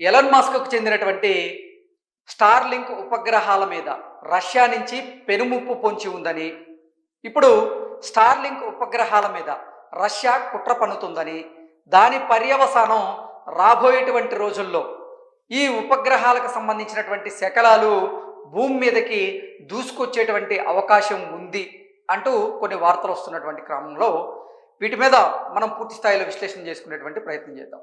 Elon మాస్క్కు చెందినటువంటి Starlink ఉపగ్రహాల మీద Russia నుంచి పెనుముప్పు పొంచి ఉందని ఇప్పుడు స్టార్లింక్ ఉపగ్రహాల మీద రష్యా కుట్ర పన్నుతుందని దాని పర్యవసానం రాబోయేటువంటి రోజుల్లో ఈ ఉపగ్రహాలకు సంబంధించినటువంటి శకలాలు భూమి మీదకి దూసుకొచ్చేటువంటి అవకాశం ఉంది అంటూ కొన్ని వార్తలు వస్తున్నటువంటి క్రమంలో వీటి మీద మనం పూర్తి స్థాయిలో విశ్లేషణ చేసుకునేటువంటి ప్రయత్నం చేద్దాం.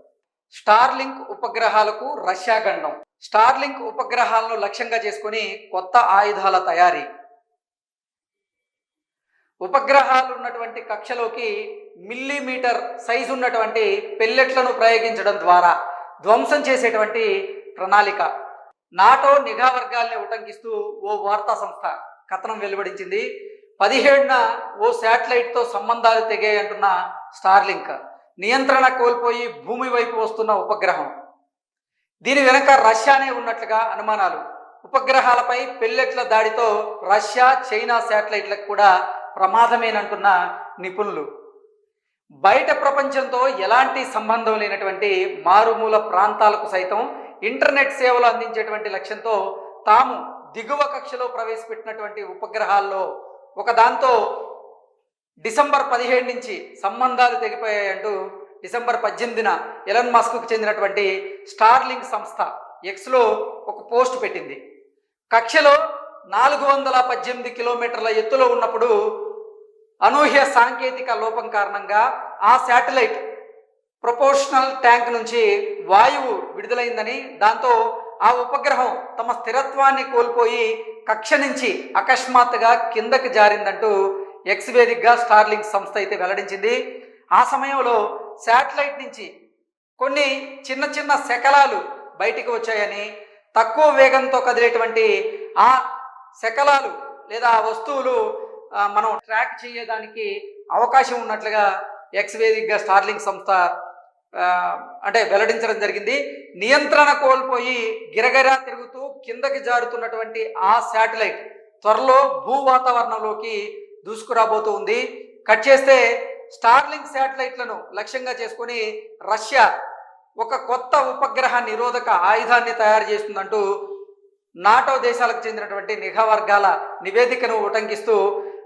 స్టార్లింక్ ఉపగ్రహాలకు రష్యా గండం. స్టార్లింక్ ఉపగ్రహాలను లక్ష్యంగా చేసుకుని కొత్త ఆయుధాల తయారీ. ఉపగ్రహాలు ఉన్నటువంటి కక్షలోకి మిల్లీమీటర్ సైజు ఉన్నటువంటి పెల్లెట్లను ప్రయోగించడం ద్వారా ధ్వంసం చేసేటువంటి ప్రణాళిక. నాటో నిఘా వర్గాల్ని ఉటంకిస్తూ ఓ వార్తా సంస్థ కథనం వెలువడించింది. పదిహేడున ఓ శాటిలైట్తో సంబంధాలు తెగాయంటున్న స్టార్లింక్. నియంత్రణ కోల్పోయి భూమి వైపు వస్తున్న ఉపగ్రహం. దీని వెనక రష్యానే ఉన్నట్లుగా అనుమానాలు. ఉపగ్రహాలపై పెల్లెట్ల దాడితో రష్యా చైనా శాటిలైట్లకు కూడా ప్రమాదమేనంటున్న నిపుణులు. బయట ప్రపంచంతో ఎలాంటి సంబంధం లేనటువంటి మారుమూల ప్రాంతాలకు సైతం ఇంటర్నెట్ సేవలు అందించేటువంటి లక్ష్యంతో తాము దిగువ కక్షలో ప్రవేశపెట్టినటువంటి ఉపగ్రహాల్లో ఒకదాంతో డిసెంబర్ పదిహేడు నుంచి సంబంధాలు తెగిపోయాయంటూ డిసెంబర్ పద్దెనిమిదిన ఎలన్ మాస్క్కు చెందినటువంటి స్టార్లింక్ సంస్థ ఎక్స్లో ఒక పోస్ట్ పెట్టింది. కక్షలో నాలుగు వందల పద్దెనిమిది కిలోమీటర్ల ఎత్తులో ఉన్నప్పుడు అనూహ్య సాంకేతిక లోపం కారణంగా ఆ శాటిలైట్ ప్రపోర్షనల్ ట్యాంక్ నుంచి వాయువు విడుదలైందని దాంతో ఆ ఉపగ్రహం తమ స్థిరత్వాన్ని కోల్పోయి కక్ష నుంచి అకస్మాత్తుగా కిందకి జారిందంటూ ఎక్స్ వేదికగా స్టార్లింక్ సంస్థ అయితే వెల్లడించింది. ఆ సమయంలో శాటిలైట్ నుంచి కొన్ని చిన్న చిన్న శకలాలు బయటికి వచ్చాయని తక్కువ వేగంతో కదిలేటువంటి ఆ శకలాలు లేదా ఆ వస్తువులు మనం ట్రాక్ చేయడానికి అవకాశం ఉన్నట్లుగా ఎక్స్ వేదికగా స్టార్లింగ్ సంస్థ అంటే వెల్లడించడం జరిగింది. నియంత్రణ కోల్పోయి గిరగిరా తిరుగుతూ కిందకి జారుతున్నటువంటి ఆ శాటిలైట్ త్వరలో భూ వాతావరణంలోకి దూసుకురాబోతూ ఉంది కట్ చేస్తే స్టార్లింగ్ శాటిలైట్లను లక్ష్యంగా చేసుకొని రష్యా ఒక కొత్త ఉపగ్రహ నిరోధక ఆయుధాన్ని తయారు చేస్తుందంటూ నాటో దేశాలకు చెందినటువంటి నిఘా వర్గాల నివేదికను ఉటంకిస్తూ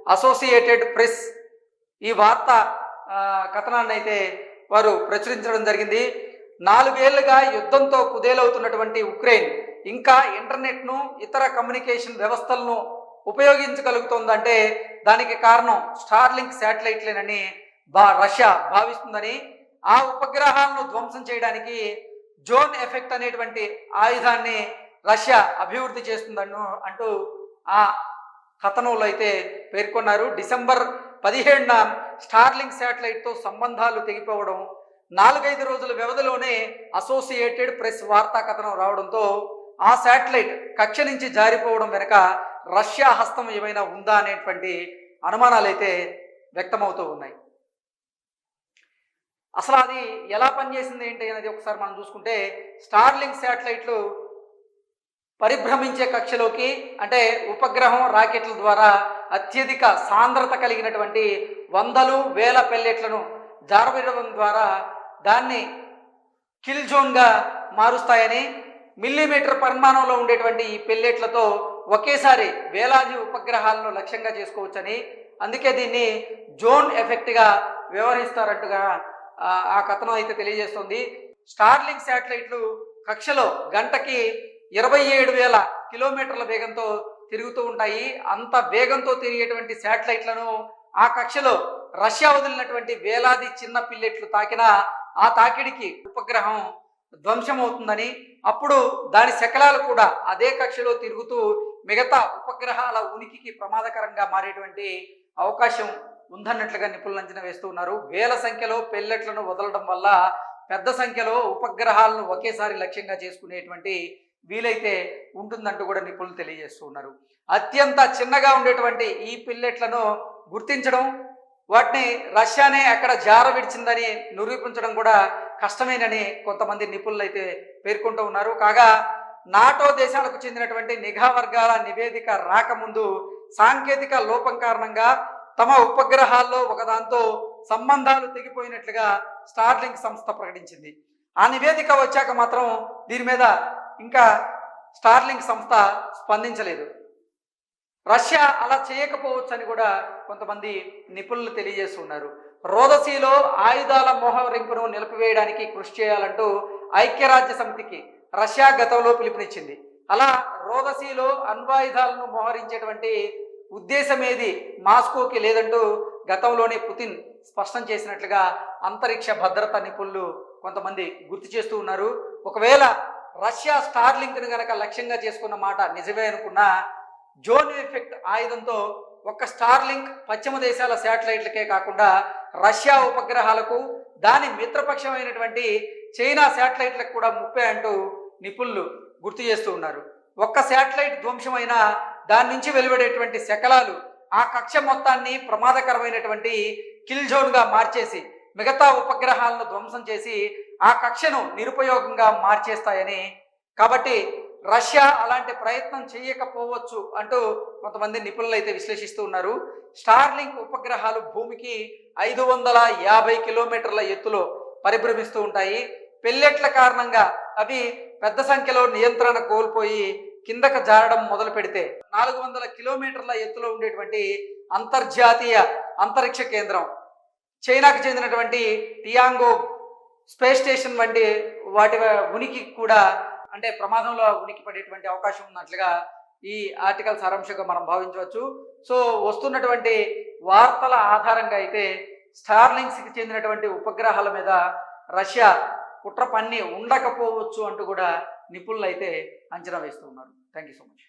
అసోసియేటెడ్ ప్రెస్ ఈ వార్త కథనాన్ని అయితే వారు ప్రచురించడం జరిగింది. నాలుగేళ్ళుగా యుద్ధంతో కుదేలవుతున్నటువంటి ఉక్రెయిన్ ఇంకా ఇంటర్నెట్ను ఇతర కమ్యూనికేషన్ వ్యవస్థలను ఉపయోగించగలుగుతోందంటే దానికి కారణం స్టార్లింక్ శాటిలైట్లేనని బా రష్యా భావిస్తుందని ఆ ఉపగ్రహాలను ధ్వంసం చేయడానికి జోన్ ఎఫెక్ట్ అనేటువంటి ఆయుధాన్ని రష్యా అభివృద్ధి చేస్తుందను అంటూ ఆ కథనంలో అయితే పేర్కొన్నారు. డిసెంబర్ పదిహేడున స్టార్లింగ్ శాటిలైట్తో సంబంధాలు తెగిపోవడం నాలుగైదు రోజుల వ్యవధిలోనే అసోసియేటెడ్ ప్రెస్ వార్తా కథనం రావడంతో ఆ శాటిలైట్ కక్ష నుంచి జారిపోవడం వెనక రష్యా హస్తం ఏమైనా ఉందా అనేటువంటి అనుమానాలు అయితే వ్యక్తమవుతూ ఉన్నాయి. అసలు అది ఎలా పనిచేసింది ఏంటి అనేది ఒకసారి మనం చూసుకుంటే స్టార్లింగ్ శాటిలైట్లు పరిభ్రమించే కక్షలోకి అంటే ఉపగ్రహం రాకెట్ల ద్వారా అత్యధిక సాంద్రత కలిగినటువంటి వందలు వేల పెల్లెట్లను జారబెట్టడం ద్వారా దాన్ని కిల్ జోన్గా మారుస్తాయని మిల్లీమీటర్ పరిమాణంలో ఉండేటువంటి ఈ పెల్లెట్లతో ఒకేసారి వేలాది ఉపగ్రహాలను లక్ష్యంగా చేసుకోవచ్చని అందుకే దీన్ని జోన్ ఎఫెక్ట్గా వ్యవహరిస్తారంటుగా ఆ, కథనం అయితే తెలియజేస్తుంది. స్టార్లింగ్ శాటిలైట్లు కక్షలో గంటకి ఇరవై ఏడు వేల కిలోమీటర్ల వేగంతో తిరుగుతూ ఉంటాయి. అంత వేగంతో తిరిగేటువంటి శాటిలైట్లను ఆ కక్షలో రష్యా వదిలినటువంటి వేలాది చిన్న పిల్లెట్లు తాకినా ఆ తాకిడికి ఉపగ్రహం ధ్వంసమవుతుందని అప్పుడు దాని శకలాలు కూడా అదే కక్షలో తిరుగుతూ మిగతా ఉపగ్రహాల ఉనికికి ప్రమాదకరంగా మారేటువంటి అవకాశం ఉందన్నట్లుగా నిపుణులు అంచనా వేస్తూ ఉన్నారు. వేల సంఖ్యలో పెల్లెట్లను వదలడం వల్ల పెద్ద సంఖ్యలో ఉపగ్రహాలను ఒకేసారి లక్ష్యంగా చేసుకునేటువంటి వీలైతే ఉంటుందంటూ కూడా నిపుణులు తెలియజేస్తూ ఉన్నారు. అత్యంత చిన్నగా ఉండేటువంటి ఈ పిల్లెట్లను గుర్తించడం వాటిని రష్యానే అక్కడ జార విడిచిందని నిరూపించడం కూడా కష్టమేనని కొంతమంది నిపుణులు అయితే పేర్కొంటూ ఉన్నారు. కాగా నాటో దేశాలకు చెందినటువంటి నిఘా వర్గాల నివేదిక రాకముందు సాంకేతిక లోపం కారణంగా తమ ఉపగ్రహాల్లో ఒకదాంతో సంబంధాలు తెగిపోయినట్లుగా స్టార్లింక్ సంస్థ ప్రకటించింది. ఆ నివేదిక వచ్చాక మాత్రం దీని మీద ఇంకా స్టార్లింక్ సంస్థ స్పందించలేదు. రష్యా అలా చేయకపోవచ్చని కూడా కొంతమంది నిపుణులు తెలియజేస్తున్నారు రోదసీలో ఆయుధాల మోహరింపును నిలిపివేయడానికి కృషి చేయాలంటూ ఐక్యరాజ్య సమితికి రష్యా గతంలో పిలుపునిచ్చింది. అలా రోదసీలో అణ్వాయుధాలను మోహరించేటువంటి ఉద్దేశం ఏది మాస్కోకి లేదంటూ గతంలోనే పుతిన్ స్పష్టం చేసినట్లుగా అంతరిక్ష భద్రత నిపుణులు కొంతమంది గుర్తు చేస్తూ ఉన్నారు. ఒకవేళ రష్యా స్టార్ లింక్ను గనక లక్ష్యంగా చేసుకున్న మాట నిజమే అనుకున్న జోన్ ఎఫెక్ట్ ఆయుధంతో ఒక్క స్టార్ లింక్ పశ్చిమ దేశాల శాటిలైట్లకే కాకుండా రష్యా ఉపగ్రహాలకు దాని మిత్రపక్షమైనటువంటి చైనా శాటిలైట్లకు కూడా ముప్పే అంటూ నిపుణులు గుర్తు చేస్తూ ఉన్నారు. ఒక్క శాటిలైట్ ధ్వంసమైన దాని నుంచి వెలువడేటువంటి శకలాలు ఆ కక్ష మొత్తాన్ని ప్రమాదకరమైనటువంటి కిల్ జోన్గా మార్చేసి మిగతా ఉపగ్రహాలను ధ్వంసం చేసి ఆ కక్షను నిరుపయోగంగా మార్చేస్తాయని. కాబట్టి రష్యా అలాంటి ప్రయత్నం చేయకపోవచ్చు అంటూ కొంతమంది నిపుణులు అయితే విశ్లేషిస్తూ ఉన్నారు. స్టార్లింగ్ ఉపగ్రహాలు భూమికి ఐదు వందల యాభై కిలోమీటర్ల ఎత్తులో పరిభ్రమిస్తూ ఉంటాయి. పెళ్ళెట్ల కారణంగా అవి పెద్ద సంఖ్యలో నియంత్రణ కోల్పోయి కిందకు జారడం మొదలు పెడితే నాలుగు వందల కిలోమీటర్ల ఎత్తులో ఉండేటువంటి అంతర్జాతీయ అంతరిక్ష కేంద్రం చైనాకు చెందినటువంటి టియాంగో స్పేస్ స్టేషన్ వంటి వాటి ఉనికి కూడా అంటే ప్రమాదంలో ఉనికి పడేటువంటి అవకాశం ఉన్నట్లుగా ఈ ఆర్టికల్ సారాంశంగా మనం భావించవచ్చు. సో వస్తున్నటువంటి వార్తల ఆధారంగా అయితే స్టార్లింగ్స్కి చెందినటువంటి ఉపగ్రహాల మీద రష్యా కుట్ర పన్ని ఉండకపోవచ్చు అంటూ కూడా నిపుణులు అయితే అంచనా వేస్తూ ఉన్నారు. Thank you so much.